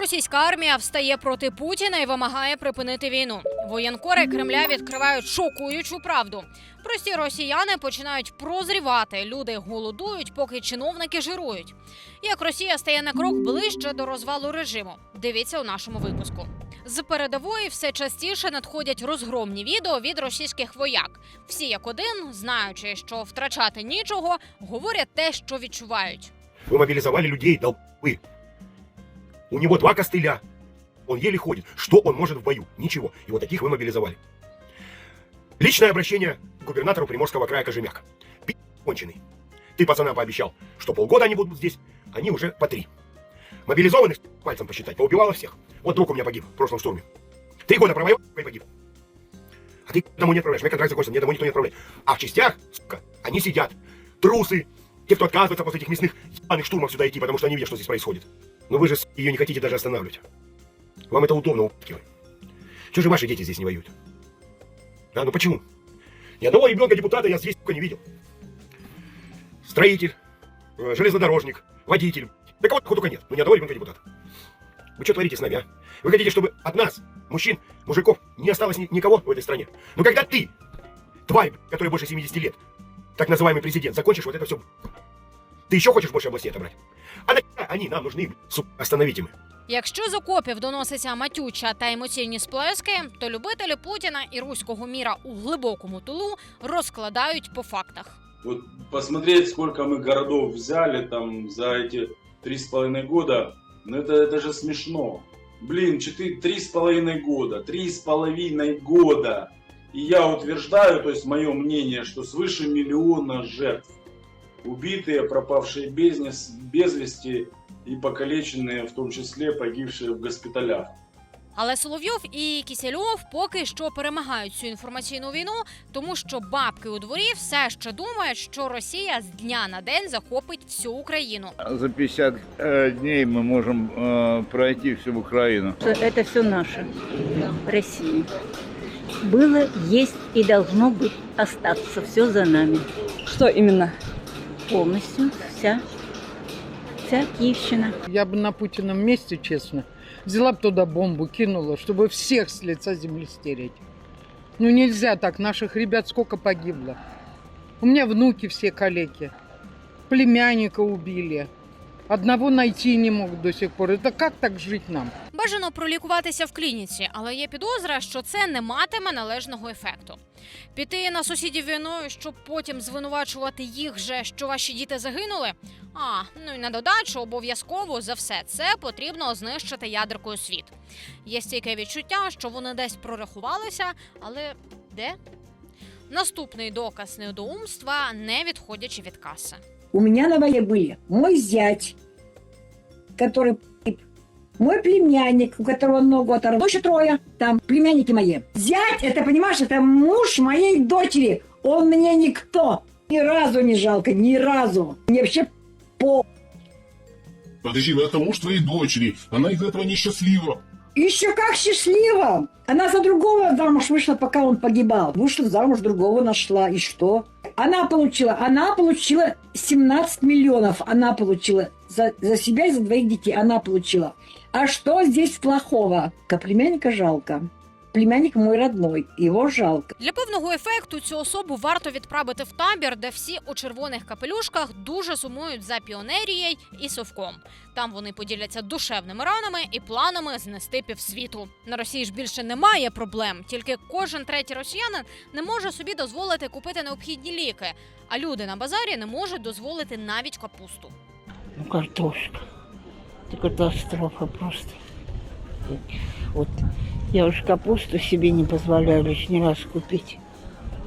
Російська армія встає проти Путіна і вимагає припинити війну. Воєнкори Кремля відкривають шокуючу правду. Прості росіяни починають прозрівати. Люди голодують, поки чиновники жирують. Як Росія стає на крок ближче до розвалу режиму? Дивіться у нашому випуску. З передової все частіше надходять розгромні відео від російських вояк. Всі як один, знаючи, що втрачати нічого, говорять те, що відчувають. Вы мобилизовали людей, долбы. У него два костыля. Он еле ходит. Что он может в бою? Ничего. И вот таких вы мобилизовали. Личное обращение к губернатору Приморского края Кожемяка. Пи*** конченый. Ты пацанам пообещал, что полгода они будут здесь, они уже по три. Мобилизованных пальцем посчитать, поубивало всех. Вот друг у меня погиб в прошлом штурме. Три года провоевал и погиб. А ты домой не отправляешь. Мне контракт закончился, мне домой никто не отправляет. А в частях, сука, они сидят. Трусы. Те, кто отказывается после этих мясных ебаных штурмов сюда идти, потому что они видят, что здесь происходит. Но вы же ее не хотите даже останавливать. Вам это удобно, упки вы. Чего же ваши дети здесь не воюют? А, ну почему? Ни одного ребенка депутата я здесь сука, не видел. Строитель, э, железнодорожник, водитель. Да кого только нет, но ни одного ребенка депутата. Вы что творите с нами, а? Вы хотите, чтобы от нас, мужчин, мужиков, не осталось ни- никого в этой стране? Но когда ты, тварь, которая больше 70 лет, так называемый президент, закончишь вот это все. Ты еще хочешь больше областей отобрать? А нахера они нам нужны, сука, остановите мы. Якщо з окопів доноситься матюча та емоційні сплески, то любителі Путіна і руського міра у глибокому тулу розкладають по фактах. Вот посмотреть, сколько мы городов взяли там за эти три с половиной года, ну это, это же смешно. Блин, четыре, три с половиной года, три с половиной года. И я утверждаю, то есть мое мнение, что свыше миллиона жертв. Убитые, пропавшие без, нес- без вести и покалеченные, в том числе погибшие в госпиталях. Але Соловйов і Кісельов поки що перемагають цю інформаційну війну, тому що бабки у дворі все ще думають, що Росія з дня на день захопить всю Україну. За 50 э, дней мы можем э, пройти всю Украину. что это все наше, России. Было, есть и должно быть остаться. Все за нами. Что именно? Полностью вся, вся Киевщина. Я бы на Путином месте, честно, взяла бы туда бомбу, кинула, чтобы всех с лица земли стереть. Ну нельзя так, наших ребят сколько погибло. У меня внуки все калеки. Племянника убили. Одного найти не могут до сих пор. Это как так жить нам? Бажано пролікуватися в клініці, але є підозра, що це не матиме належного ефекту. Піти на сусідів війною, щоб потім звинувачувати їх же, що ваші діти загинули. А ну і на додачу обов'язково за все це потрібно знищити ядеркою світ. Є стійке відчуття, що вони десь прорахувалися, але де? Наступний доказ недоумства, не відходячи від каси. У меня на войне были мой зять, который мой племянник, у которого ногу оторвало, еще трое, там племянники мои. Зять, это, понимаешь, это муж моей дочери. Он мне никто. Ни разу не жалко, ни разу. Мне вообще по... Подожди, ну это муж твоей дочери. Она из этого несчастлива. Еще как счастливо. Она за другого замуж вышла, пока он погибал. Вышла замуж, другого нашла. И что? Она получила, она получила 17 миллионов. Она получила за, за себя и за двоих детей. Она получила. А что здесь плохого? Ка племянника жалко. Племянник мой родной. Его жалко. Для певного ефекту цю особу варто відправити в табір, де всі у червоних капелюшках дуже сумують за піонерією і совком. Там вони поділяться душевними ранами і планами знести півсвіту. На Росії ж більше немає проблем, тільки кожен третій росіянин не може собі дозволити купити необхідні ліки, а люди на базарі не можуть дозволити навіть капусту. Ну, картошка. Это катастрофа просто. Вот я уж капусту себе не позволяю лишний раз купить.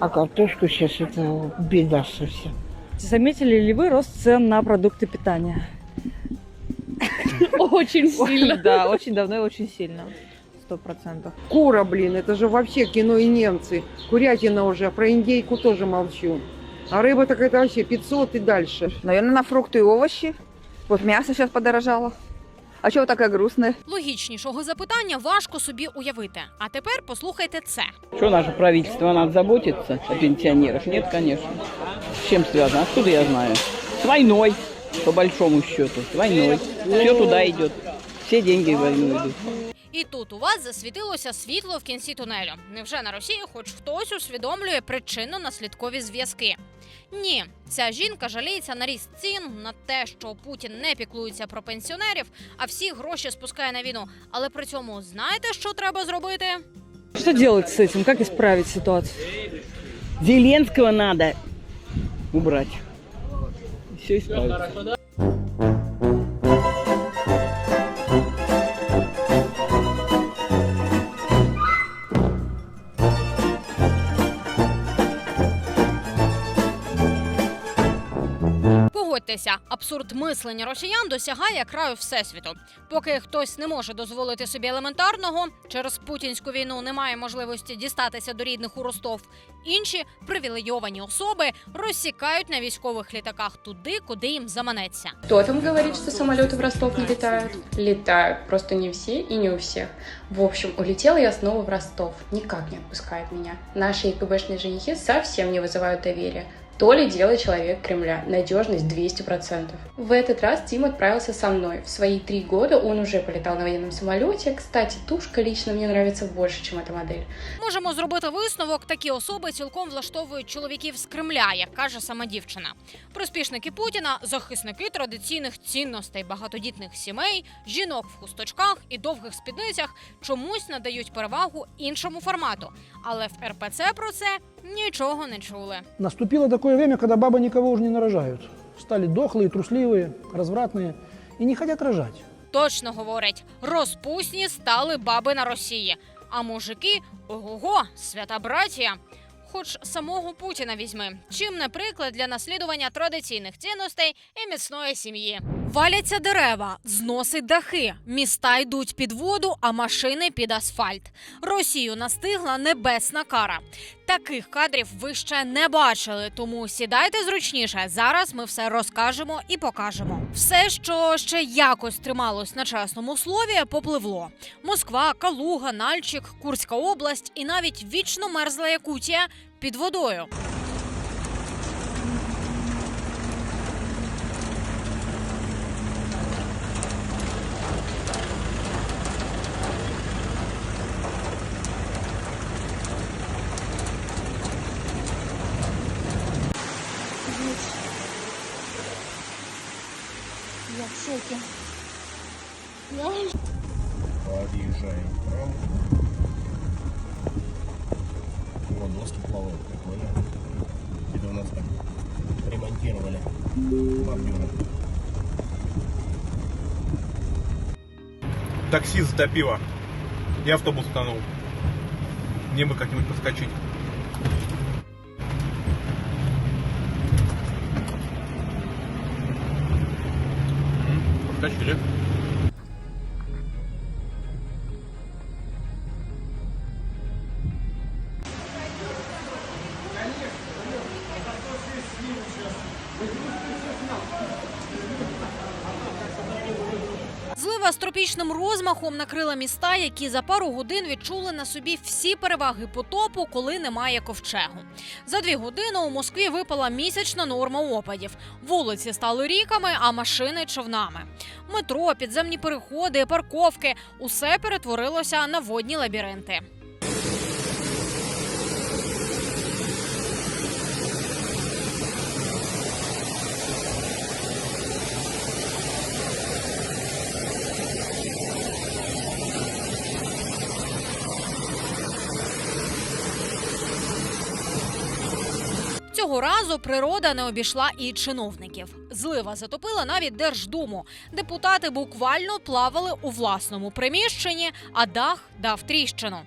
А картошку сейчас это беда совсем. Заметили ли вы рост цен на продукты питания? Очень сильно. Да, очень давно и очень сильно. Сто процентов. Кура, блин, это же вообще кино и немцы. Курятина уже, про индейку тоже молчу. А рыба так это вообще 500 и дальше. Наверное, на фрукты и овощи. Вот мясо сейчас подорожало. А що таке грустне? Логічнішого запитання важко собі уявити. А тепер послухайте це. Что наше правительство, надо заботиться о пенсионерах? Нет, конечно. С чем связано? Откуда я знаю? С войной, по большому счету. С войной. Все туда идет. Все деньги в войну идут. І тут у вас засвітилося світло в кінці тунелю. Невже на Росії хоч хтось усвідомлює причинно-наслідкові зв'язки? Ні, ця жінка жаліється на ріст цін, на те, що Путін не піклується про пенсіонерів, а всі гроші спускає на війну. Але при цьому знаєте, що треба зробити? Что делать с этим? Как исправить ситуацию? Зеленского надо убрать. Все исправится. Погодьтеся, абсурд мислення росіян досягає краю всесвіту. Поки хтось не може дозволити собі елементарного, через путінську війну немає можливості дістатися до рідних у Ростов. Інші привілейовані особи розсікають на військових літаках туди, куди їм заманеться. Кто там говорит, что самолеты в Ростов не летают? Летают, просто не все и не у всех. В общем, улетела я снова в Ростов. Никак не отпускает меня. Наши ИКБшные женихи совсем не вызывают доверия. То ли дело человек Кремля. Надежность 200%. В этот раз Тим отправился со мной. В свои три года он уже полетал на военном самолете. Кстати, тушка лично мне нравится больше, чем эта модель. Можемо зробити висновок, такі особи цілком влаштовують чоловіків з Кремля, як каже сама дівчина. Приспішники Путіна захисники традиційних цінностей багатодітних сімей, жінок в хусточках і довгих спідницях чомусь надають перевагу іншому формату. Але в РПЦ про це нічого не чули. Наступило такое время, когда бабы никого уже не нарожают. Стали дохлые, трусливые, развратные и не хотят рожать. Точно говорять, розпусні стали баби на Росії, а мужики ого, свята братія. Хоч самого Путіна візьми, чим не приклад для наслідування традиційних цінностей і міцної сім'ї. Валяться дерева, зносить дахи, міста йдуть під воду, а машини під асфальт. Росію настигла небесна кара. Таких кадрів ви ще не бачили, тому сідайте зручніше. Зараз ми все розкажемо і покажемо. Все, що ще якось трималось на чесному слові, попливло. Москва, Калуга, Нальчик, Курська область і навіть вічно мерзла Якутія під водою. Подъезжаем вправо. Вот доступ плавает, прикольно. Это у нас там ремонтировали бордюры. Такси затопило. И автобус утонул. Мне бы как-нибудь проскочить. Проскочили. Злива з тропічним розмахом накрила міста, які за пару годин відчули на собі всі переваги потопу, коли немає ковчегу. За дві години у Москві випала місячна норма опадів. Вулиці стали ріками, а машини човнами. Метро, підземні переходи, парковки усе перетворилося на водні лабіринти. Цього разу природа не обійшла і чиновників. Злива затопила навіть Держдуму. Депутати буквально плавали у власному приміщенні, а дах дав тріщину.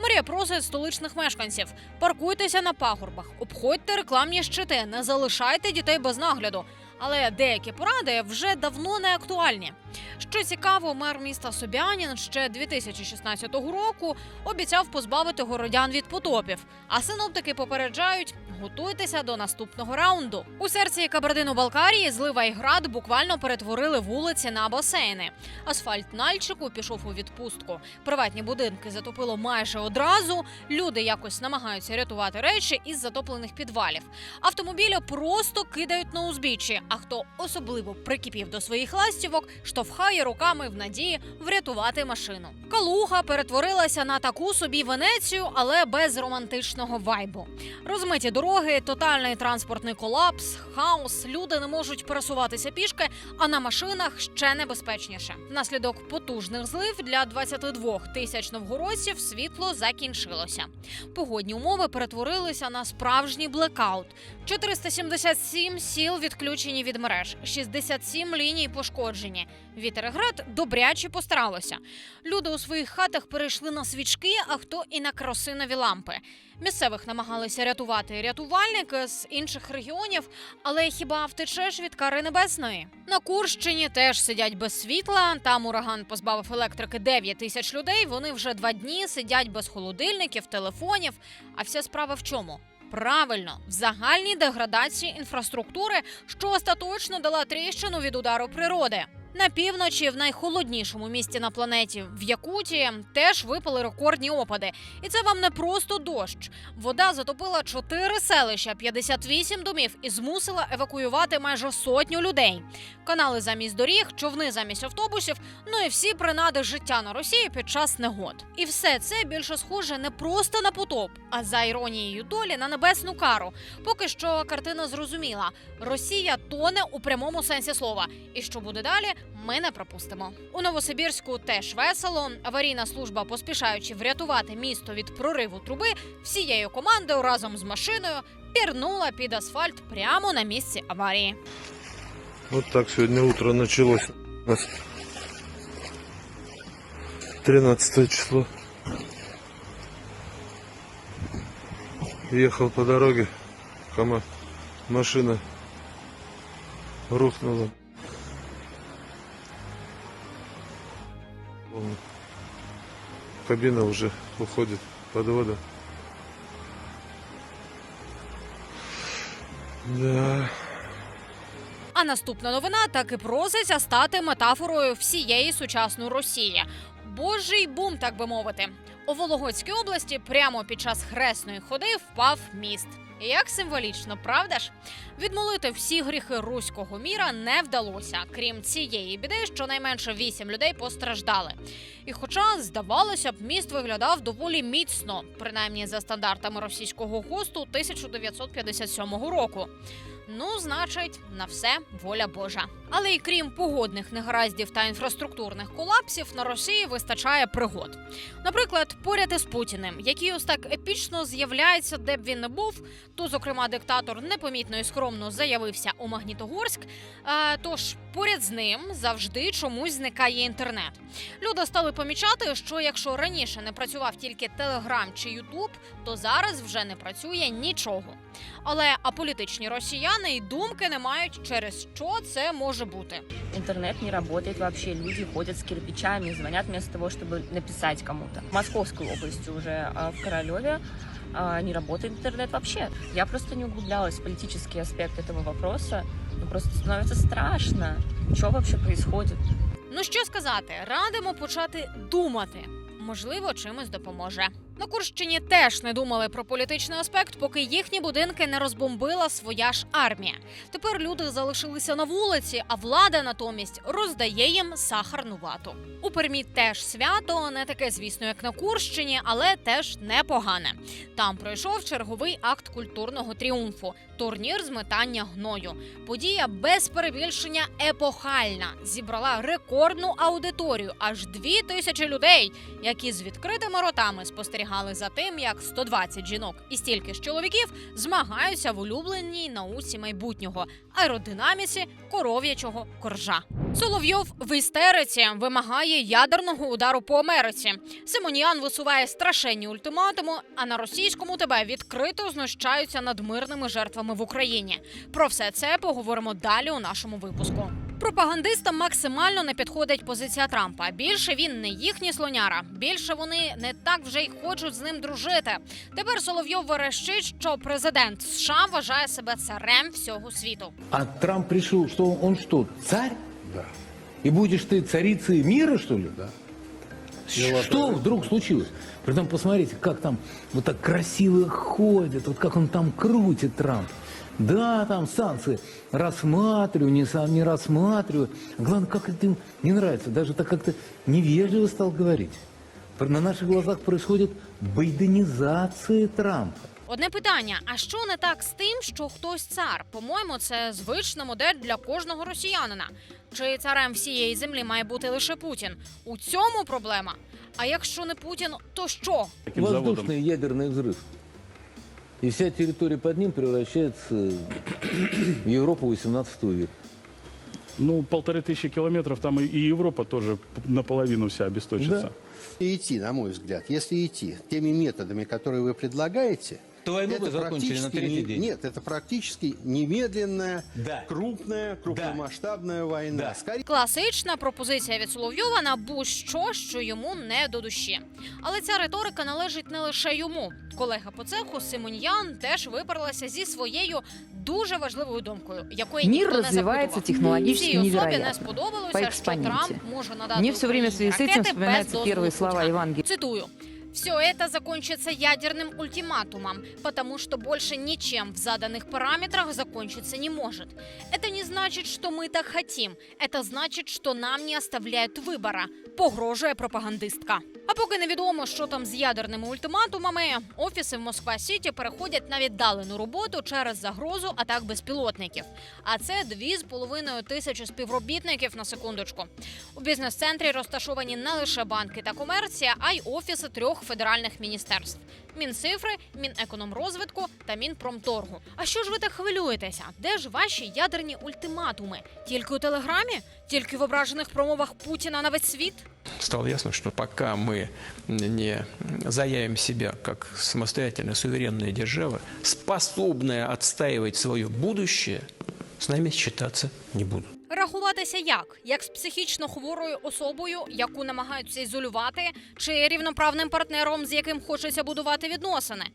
Марія просить столичних мешканців: паркуйтеся на пагорбах, обходьте рекламні щити, не залишайте дітей без нагляду. Але деякі поради вже давно не актуальні. Що цікаво, мер міста Собянін ще 2016 року обіцяв позбавити городян від потопів. А синоптики попереджають, готуйтеся до наступного раунду. У серці Кабардино-Балкарії злива і град буквально перетворили вулиці на басейни. Асфальт Нальчику пішов у відпустку. Приватні будинки затопило майже одразу. Люди якось намагаються рятувати речі із затоплених підвалів. Автомобілі просто кидають на узбіччі. А хто особливо прикипів до своїх ластівок, штовхають штовхає руками в надії врятувати машину. Калуга перетворилася на таку собі Венецію, але без романтичного вайбу. Розмиті дороги, тотальний транспортний колапс, хаос. Люди не можуть пересуватися пішки, а на машинах ще небезпечніше. Внаслідок потужних злив для 22 тисяч новгородців світло закінчилося. Погодні умови перетворилися на справжній блекаут. 477 сіл відключені від мереж, 67 ліній пошкоджені. Вітер і добряче постаралося. Люди у своїх хатах перейшли на свічки, а хто і на керосинові лампи. Місцевих намагалися рятувати рятувальники з інших регіонів, але хіба втечеш від кари небесної? На Курщині теж сидять без світла. Там ураган позбавив електрики 9 тисяч людей. Вони вже два дні сидять без холодильників, телефонів. А вся справа в чому? Правильно, в загальній деградації інфраструктури, що остаточно дала тріщину від удару природи. На півночі, в найхолоднішому місті на планеті, в Якутії, теж випали рекордні опади. І це вам не просто дощ. Вода затопила чотири селища, 58 домів і змусила евакуювати майже сотню людей. Канали замість доріг, човни замість автобусів, ну і всі принади життя на Росії під час негод. І все це більше схоже не просто на потоп, а за іронією долі на небесну кару. Поки що картина зрозуміла: Росія тоне у прямому сенсі слова. І що буде далі, ми не пропустимо. У Новосибірську теж весело. Аварійна служба, поспішаючи врятувати місто від прориву труби, всією командою разом з машиною пірнула під асфальт прямо на місці аварії. Вот так сегодня утро началось 13 число. Ехал по дороге, кама машина рухнула. Кабина уже уходит под воду. Да. А наступна новина так і проситься стати метафорою всієї сучасної Росії. Божий бум, так би мовити. У Вологодській області прямо під час хресної ходи впав міст. Як символічно, правда ж? Відмолити всі гріхи руського міра не вдалося. Крім цієї біди, щонайменше вісім людей постраждали. І хоча, здавалося б, міст виглядав доволі міцно, принаймні за стандартами російського госту 1957 року. Ну, значить, на все воля Божа. Але й крім погодних негараздів та інфраструктурних колапсів, на Росії вистачає пригод. Наприклад, поряд із Путіним, який ось так епічно з'являється, де б він не був. То, зокрема, диктатор непомітно і скромно заявився у Магнітогорськ. А, тож поряд з ним завжди чомусь зникає інтернет. Люди стали помічати, що якщо раніше не працював тільки Телеграм чи Ютуб, то зараз вже не працює нічого. Але аполітичні росіяни й думки не мають, через що це може бути. Интернет не работает вообще. Люди ходят с кирпичами, звонят вместо того, чтобы написать кому-то. В Московской области уже в Королеве а, не работает интернет вообще. Я просто не углублялась в политический аспект этого вопроса. Ну, просто становится страшно. Что вообще происходит? Ну що сказати, радимо почати думати. Можливо, чимось допоможе. На Курщині теж не думали про політичний аспект, поки їхні будинки не розбомбила своя ж армія. Тепер люди залишилися на вулиці, а влада натомість роздає їм сахарну вату. У Пермі теж свято, не таке, звісно, як на Курщині, але теж непогане. Там пройшов черговий акт культурного тріумфу турнір з метання гною. Подія без перебільшення епохальна. Зібрала рекордну аудиторію аж дві тисячі людей, які з відкритими ротами спостерігали за тим, як 120 жінок і стільки ж чоловіків змагаються в улюбленій науці майбутнього аеродинаміці коров'ячого коржа. Соловйов в істериці вимагає ядерного удару по Америці. Симоніан висуває страшенні ультиматуми, а на російському тебе відкрито знущаються над мирними жертвами в Україні. Про все це поговоримо далі у нашому випуску. Пропагандистам максимально не підходить позиція Трампа. Більше він не їхній слоняра. Більше вони не так вже й хочуть з ним дружити. Тепер Соловйов верещить, що президент США вважає себе царем всього світу. А Трамп решил, что он что, царь? Да. И будешь ты царицей мира, что ли? Да. Что вдруг случилось? Притом посмотрите, как там вот так красиво ходит, вот как он там крутит Трамп. Да, там санкции. Рассматриваю, не сам не рассматриваю. Главное, как это им не нравится. Даже так как-то невежливо стал говорить. На наших глазах происходит байденизация Трампа. Одне питання: а що не так з тим, що хтось цар? По-моєму, це звична модель для кожного росіянина. Чи царем всієї землі має бути лише Путін? У цьому проблема. А якщо не Путін, то що? Воздушный ядерный взрыв. И вся территория под ним превращается в Европу 18 века. Ну, полторы тысячи километров, там и и Европа тоже наполовину вся обесточится. И идти, на мой взгляд, если идти теми методами, которые вы предлагаете, То войну бы это закончили на практически третий не- день. Нет, это практически немедленная, Да. крупная, крупномасштабная война. Скорее Класична пропозиція від Соловйова на будь-що, що йому не до душі. Але ця риторика належить не лише йому. Колега по цеху Симоньян теж виперлася зі своєю дуже важливою думкою, якої Мир ніхто не развивается запитував. технологически Цій особі не невероятно. По сподобалося, що экспоненте. Трамп може надати Мне все время в связи с этим Україні ракети без вспоминаются дозволу первые слова Путіна. Евангелия. Цитую. Все это закончится ядерным ультиматумом, потому что больше ничем в заданных параметрах закончиться не может. Это не значит, что мы так хотим. Это значит, что нам не оставляют выбора, погрожує пропагандистка. А поки невідомо, що там з ядерними ультиматумами, офіси в Москва Сіті переходять на віддалену роботу через загрозу атак безпілотників. А це дві з половиною тисячі співробітників на секундочку. У бізнес-центрі розташовані не лише банки та комерція, а й офіси трьох федеральних міністерств: Мінцифри, Мінекономрозвитку та Мінпромторгу. А що ж ви так хвилюєтеся? Де ж ваші ядерні ультиматуми? Тільки у телеграмі? Тільки в ображених промовах Путіна на весь світ? стало ясно, что пока мы не заявим себя как самостоятельная суверенная держава, способная отстаивать свое будущее, с нами считаться не будут. Рахуватися як? Як з психічно хворою особою, яку намагаються ізолювати, чи рівноправним партнером, з яким хочеться будувати відносини?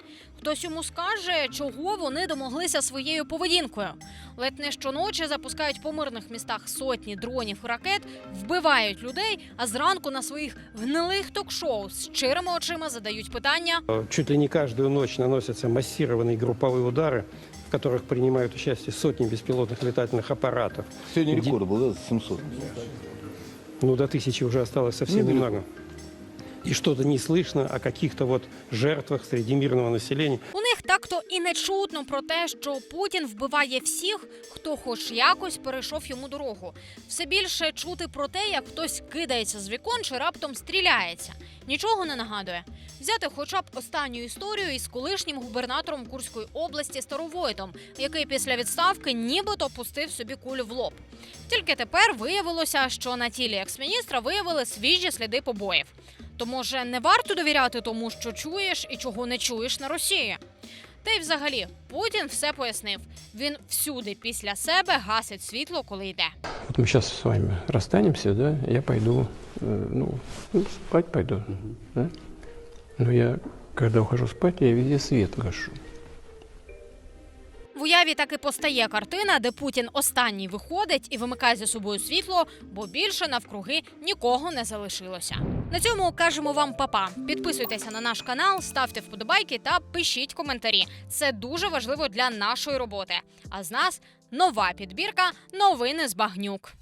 Хтось йому скаже, чого вони домоглися своєю поведінкою. Ледь не щоночі запускають по мирних містах сотні дронів і ракет, вбивають людей, а зранку на своїх гнилих ток-шоу з щирими очима задають питання. Чуть ли не каждую ночь наносятся массированные групповые удары, в которых принимают участие сотни беспилотных летательных аппаратов. Сегодня рекорд был, да, 700. Ну, до тысячи уже осталось совсем Ну, немного. И что-то не слышно о каких-то вот жертвах среди мирного населения. У них так-то і не чутно про те, що Путін вбиває всіх, хто хоч якось перейшов йому дорогу. Все більше чути про те, як хтось кидається з вікон чи раптом стріляється. Нічого не нагадує. Взяти хоча б останню історію із колишнім губернатором Курської області Старовойтом, який після відставки нібито пустив собі кулю в лоб. Тільки тепер виявилося, що на тілі екс-міністра виявили свіжі сліди побоїв. То може не варто довіряти тому, що чуєш і чого не чуєш на Росії. Та й взагалі Путін все пояснив. Він всюди після себе гасить світло, коли йде. Вот мы сейчас с вами расстанемся, да, я пойду, э, ну, ну, спать пойду, да? Но я, когда ухожу спать, я везде свет гашу. В уяві так і постає картина, де Путін останній виходить і вимикає за собою світло, бо більше навкруги нікого не залишилося. На цьому кажемо вам папа. Підписуйтеся на наш канал, ставте вподобайки та пишіть коментарі. Це дуже важливо для нашої роботи. А з нас нова підбірка новини з багнюк.